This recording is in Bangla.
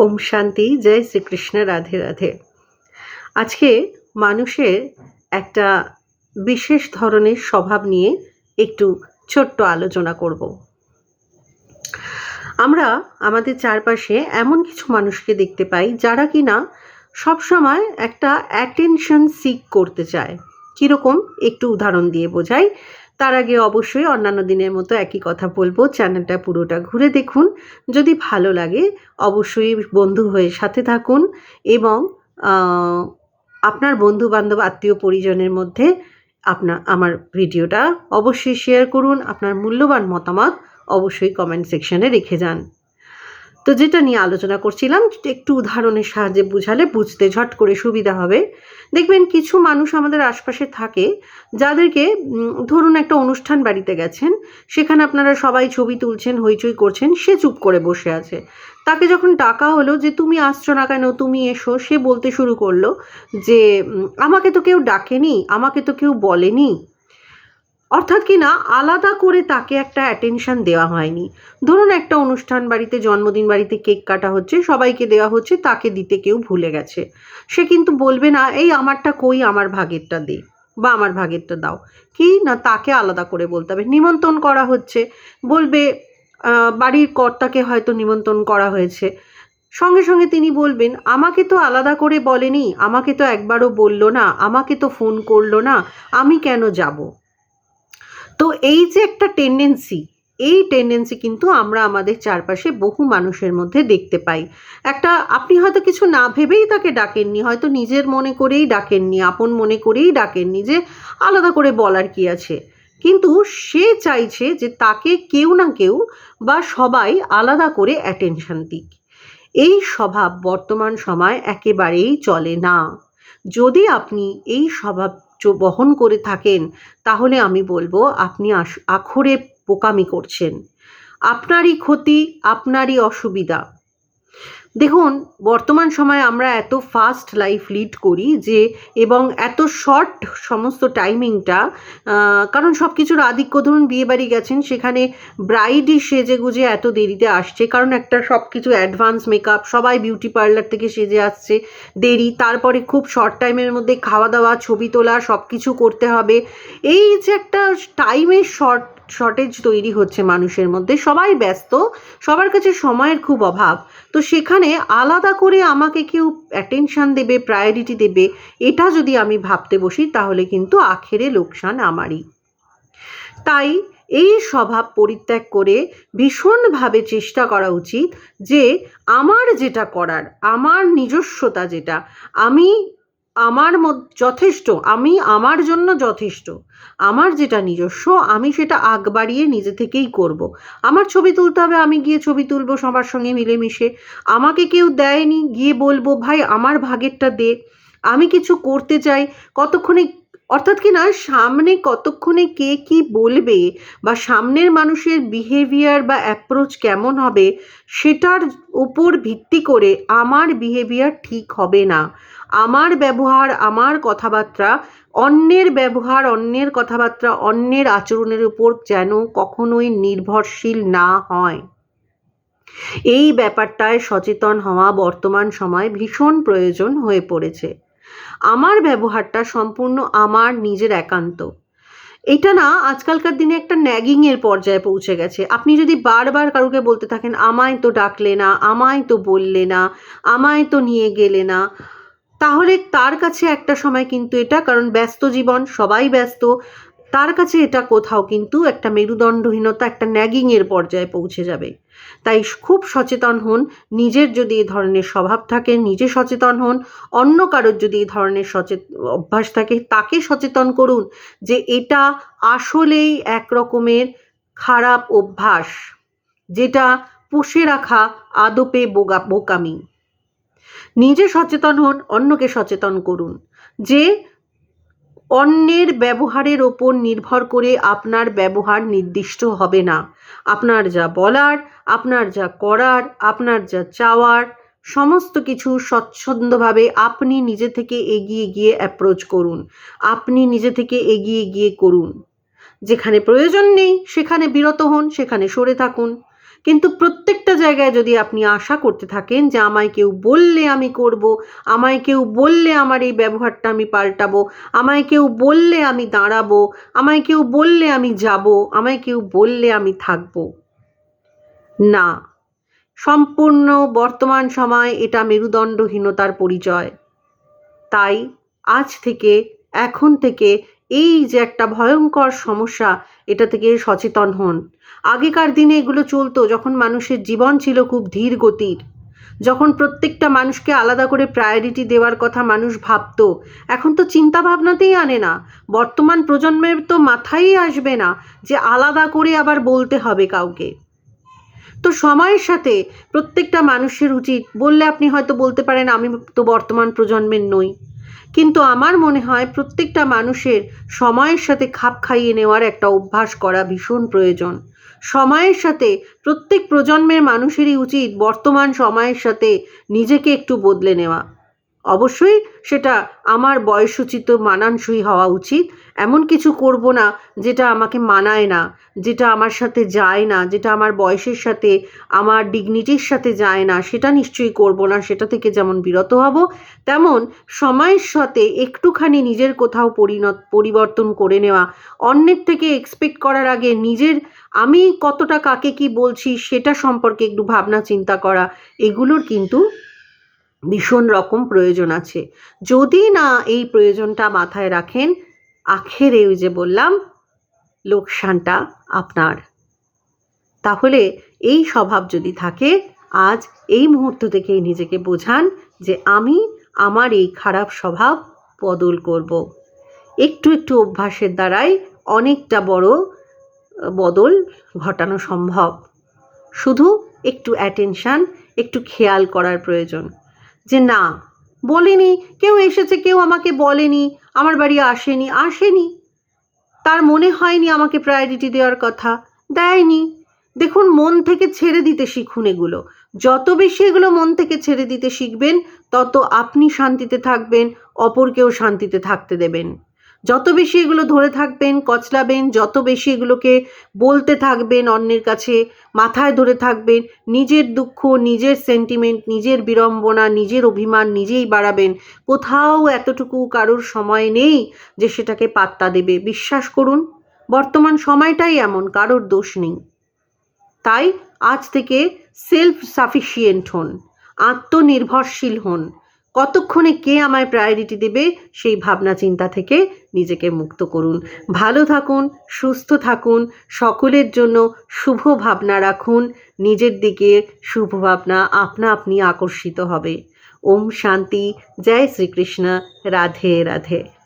ওম শান্তি, জয় শ্রীকৃষ্ণ, রাধে রাধে। আজকে মানুষের একটা বিশেষ ধরনের স্বভাব নিয়ে একটু ছোট্ট আলোচনা করব। আমরা আমাদের চারপাশে এমন কিছু মানুষকে দেখতে পাই যারা কিনা সবসময় একটা অ্যাটেনশন সিক করতে চায়। কীরকম? একটু উদাহরণ দিয়ে বোঝাই। তার আগে অবশ্যই অন্যান্য দিনের মতো একই কথা বলব। চ্যানেলটা পুরোটা ঘুরে দেখুন। যদি ভালো লাগে, অবশ্যই বন্ধু হয়ে সাথে থাকুন এবং আপনার বন্ধু বান্ধব আত্মীয় পরিজনের মধ্যে আপনার, আমার ভিডিওটা অবশ্যই শেয়ার করুন। আপনার মূল্যবান মতামত অবশ্যই কমেন্ট সেকশনে রেখে যান। তো যেটা নিয়ে আলোচনা করছিলাম একটু উদাহরণের সাহায্যে বুঝালে বুঝতে ঝট করে সুবিধা হবে। দেখবেন কিছু মানুষ আমাদের আশপাশে থাকে, যাদেরকে ধরুন একটা অনুষ্ঠান বাড়িতে গেছেন, সেখানে আপনারা সবাই ছবি তুলছেন, হইচই করছেন, সে চুপ করে বসে আছে। তাকে যখন ডাকা হলো যে, তুমি আসছো না কেন? তুমি এসো। সে বলতে শুরু করল যে আমাকে তো কেউ ডাকেনি, আমাকে তো কেউ বলেনি। অর্থাৎ কি না, আলাদা করে তাকে একটা অ্যাটেনশন দেওয়া হয়নি। ধরুন একটা অনুষ্ঠান বাড়িতে, জন্মদিন বাড়িতে কেক কাটা হচ্ছে, সবাইকে দেওয়া হচ্ছে, তাকে দিতে কেউ ভুলে গেছে। সে কিন্তু বলবে না, এই আমারটা কই, আমার ভাগেরটা দে বা আমার ভাগেরটা দাও। কি না, তাকে আলাদা করে বলতে হবে। নিমন্ত্রণ করা হচ্ছে। বলবে বাড়ির কর্তাকে হয়তো নিমন্ত্রণ করা হয়েছে। সঙ্গে সঙ্গে তিনি বলবেন, আমাকে তো আলাদা করে বলেনি, আমাকে তো একবারও বলল না, আমাকে তো ফোন করল না, আমি কেন যাব? তো এই যে একটা টেন্ডেন্সি এই টেন্ডেন্সি কিন্তু আমরা আমাদের চারপাশে বহু মানুষের মধ্যে দেখতে পাই। একটা, আপনি হয়তো কিছু না ভেবেই তাকে ডাকেননি, হয়তো নিজের মনে করেই ডাকেননি, আপন মনে করেই ডাকেননি যে আলাদা করে বলার কি আছে। কিন্তু সে চাইছে যে তাকে কেউ না কেউ বা সবাই আলাদা করে অ্যাটেনশন দিক। এই স্বভাব বর্তমান সময় একেবারেই চলে না। যদি আপনি এই স্বভাব বহন করে থাকেন তাহলে আমি বলব আপনি আখরে বোকামি করছেন। আপনারই ক্ষতি আপনারই অসুবিধা। দেখুন, বর্তমান সময়ে আমরা এত ফাস্ট লাইফ লিড করি যে, এবং এত শর্ট সমস্ত টাইমিংটা কারণ সব কিছুর আধিক্য, ধরুন বিয়ে বাড়ি গেছেন, সেখানে ব্রাইডই সেজে গুজে এত দেরিতে আসছে, কারণ একটা সব কিছু অ্যাডভান্স মেকআপ সবাই বিউটি পার্লার থেকে সেজে আসছে, দেরি, তারপরে খুব শর্ট টাইমের মধ্যে খাওয়া দাওয়া, ছবি তোলা সব কিছু করতে হবে। এই যে একটা টাইমের শর্ট শর্টেজ তৈরি হচ্ছে মানুষের মধ্যে। সবাই ব্যস্ত, সবার কাছে সময়ের খুব অভাব। তো সেখানে আলাদা করে আমাকে কেউ অ্যাটেনশন দেবে প্রায়োরিটি দেবে, এটা যদি আমি ভাবতে বসি, তাহলে কিন্তু আখেরে লোকসান আমারই। তাই এই স্বভাব পরিত্যাগ করে ভীষণভাবে চেষ্টা করা উচিত যে, আমার যেটা করার, আমার নিজস্বতা যেটা, আমি আমার যথেষ্ট। আমি আমার জন্য যথেষ্ট। আমার যেটা নিজস্ব, আমি সেটা আগ বাড়িয়ে নিজে থেকেই করব। আমার ছবি তুলতে হবে, আমি গিয়ে ছবি তুলবো, সবার সঙ্গে মিলেমিশে। আমাকে কেউ দেয়নি, গিয়ে বলব, ভাই, আমার ভাগেরটা দে। আমি কিছু করতে চাই, কতক্ষণে অর্থাৎ কি না, সামনে কতক্ষণে কে কি বলবে বা সামনের মানুষের বিহেভিয়ার বা অ্যাপ্রোচ কেমন হবে, সেটার উপর ভিত্তি করে আমার বিহেভিয়ার ঠিক হবে না। আমার ব্যবহার, আমার কথাবার্তা, অন্যের ব্যবহার, অন্যের কথাবার্তা, অন্যের আচরণের উপর যেন কখনোই নির্ভরশীল না হয়। এই ব্যাপারটায় সচেতন হওয়া বর্তমান সময় ভীষণ প্রয়োজন হয়ে পড়েছে। আমার ব্যবহারটা সম্পূর্ণ আমার নিজের একান্ত। এটা না আজকালকার দিনে একটা ন্যাগিং এর পর্যায়ে পৌঁছে গেছে। আপনি যদি বারবার কারুকে বলতে থাকেন, আমায় তো ডাকলে না, আমায় তো বললে না, আমায় তো নিয়ে গেলে না, তাহলে তার কাছে একটা সময় কিন্তু এটা, কারণ ব্যস্ত জীবন, সবাই ব্যস্ত। তার কাছে এটা কোথাও কিন্তু একটা মেরুদণ্ডহীনতা, একটা ন্যাগিংয়ের পর্যায়ে পৌঁছে যাবে। তাই খুব সচেতন হন, নিজের যদি এই ধরনের স্বভাব থাকে, নিজে সচেতন হন, অন্য কারোর যদি এই ধরনের সচেত, অভ্যাস থাকে, তাকে সচেতন করুন যে এটা আসলেই এক রকমের খারাপ অভ্যাস, যেটা পুষে রাখা আদপে বোগা, বোকামি। নিজে সচেতন হন, অন্যকে সচেতন করুন যে অন্যের ব্যবহারের ওপর নির্ভর করে আপনার ব্যবহার নির্দিষ্ট হবে না। আপনার যা বলার, আপনার যা করার, আপনার যা চাওয়ার, সমস্ত কিছু স্বচ্ছন্দভাবে আপনি নিজে থেকে এগিয়ে গিয়ে অ্যাপ্রোচ করুন। আপনি নিজে থেকে এগিয়ে গিয়ে করুন। যেখানে প্রয়োজন নেই, সেখানে বিরত হন, সেখানে সরে থাকুন। কিন্তু প্রত্যেকটা জায়গায় যদি আপনি আশা করতে থাকেন যে আমায় কেউ বললে আমি করব, আমায় কেউ বললে আমার এই ব্যবহারটা আমি পাল্টাবো, আমায় কেউ বললে আমি দাঁড়াবো, আমায় কেউ বললে আমি যাব, আমায় কেউ বললে আমি থাকব। না, সম্পূর্ণ বর্তমান সময় এটা মেরুদণ্ডহীনতার পরিচয়। তাই আজ থেকে, এখন থেকে এই যে একটা ভয়ঙ্কর সমস্যা, এটা থেকে সচেতন হন। আগেকার দিনে এগুলো চলতো যখন মানুষের জীবন ছিল খুব ধীর গতির। যখন প্রত্যেকটা মানুষকে আলাদা করে প্রায়োরিটি দেওয়ার কথা মানুষ ভাবতো, এখন তো চিন্তা ভাবনাতেই আনে না। বর্তমান প্রজন্মের তো মাথায় আসবে না যে আলাদা করে আবার বলতে হবে কাউকে। তো সময়ের সাথে প্রত্যেকটা মানুষের উচিত, বললে আপনি হয়তো বলতে পারেন, আমি তো বর্তমান প্রজন্মের নই। কিন্তু আমার মনে হয় প্রত্যেকটা মানুষের সময়ের সাথে খাপ খাইয়ে নেওয়ার একটা অভ্যাস করা ভীষণ প্রয়োজন। সময়ের সাথে, প্রত্যেক প্রজন্মের মানুষেরই উচিত বর্তমান সময়ের সাথে নিজেকে একটু বদলে নেওয়া। অবশ্যই সেটা আমার বয়সোচিত মানানসই হওয়া উচিত। এমন কিছু করব না যেটা আমাকে মানায় না, যেটা আমার সাথে যায় না, যেটা আমার বয়সের সাথে, আমার ডিগনিটির সাথে যায় না, সেটা নিশ্চয়ই করব না, সেটা থেকে যেমন বিরত হব, তেমন সময়ের সাথে একটুখানি নিজের কোথাও পরিণত, পরিবর্তন করে নেওয়া, অন্যের থেকে এক্সপেক্ট করার আগে নিজের আমি কতটা কাকে কি বলছি সেটা সম্পর্কে একটু ভাবনা চিন্তা করা, এগুলোর কিন্তু ভীষণ রকম প্রয়োজন আছে। যদি না এই প্রয়োজনটা মাথায় রাখেন, আখেরে ওই যে বললাম, লোকসানটা আপনার। তাহলে এই স্বভাব যদি থাকে, আজ এই মুহূর্ত থেকেই নিজেকে বোঝান যে আমি আমার এই খারাপ স্বভাব বদল করব। একটু একটু অভ্যাসের দ্বারাই অনেকটা বড় বদল ঘটানো সম্ভব। শুধু একটু অ্যাটেনশান একটু খেয়াল করার প্রয়োজন। যে না, বলেনি, কেউ এসেছে, কেউ আমাকে বলেনি, আমার বাড়ি আসেনি আসেনি। তার মনে হয়নি আমাকে প্রায়োরিটি দেওয়ার কথা, দেয়নি। দেখুন, মন থেকে ছেড়ে দিতে শিখুন এগুলো। যত বেশি এগুলো মন থেকে ছেড়ে দিতে শিখবেন, তত আপনি শান্তিতে থাকবেন, অপরকেও শান্তিতে থাকতে দেবেন। যত বেশি এগুলো ধরে থাকবেন, কচলাবেন, যত বেশি এগুলোকে বলতে থাকবেন অন্যের কাছে, মাথায় ধরে থাকবেন, নিজের দুঃখ, নিজের সেন্টিমেন্ট নিজের বিড়ম্বনা, নিজের অভিমান নিজেই বাড়াবেন। কোথাও এতটুকু কারোর সময় নেই যে সেটাকে পাত্তা দেবে। বিশ্বাস করুন, বর্তমান সময়টাই এমন, কারোর দোষ নেই। তাই আজ থেকে সেলফ সাফিসিয়েন্ট হন, আত্মনির্ভরশীল হন। কতক্ষণে কে আমায় প্রায়োরিটি দেবে সেই ভাবনা চিন্তা থেকে নিজেকে মুক্ত করুন। ভালো থাকুন, সুস্থ থাকুন, সকলের জন্য শুভ ভাবনা রাখুন, নিজের দিকে শুভ ভাবনা আপনা আপনি আকর্ষিত হবে। ওম শান্তি, জয় শ্রীকৃষ্ণ, রাধে রাধে।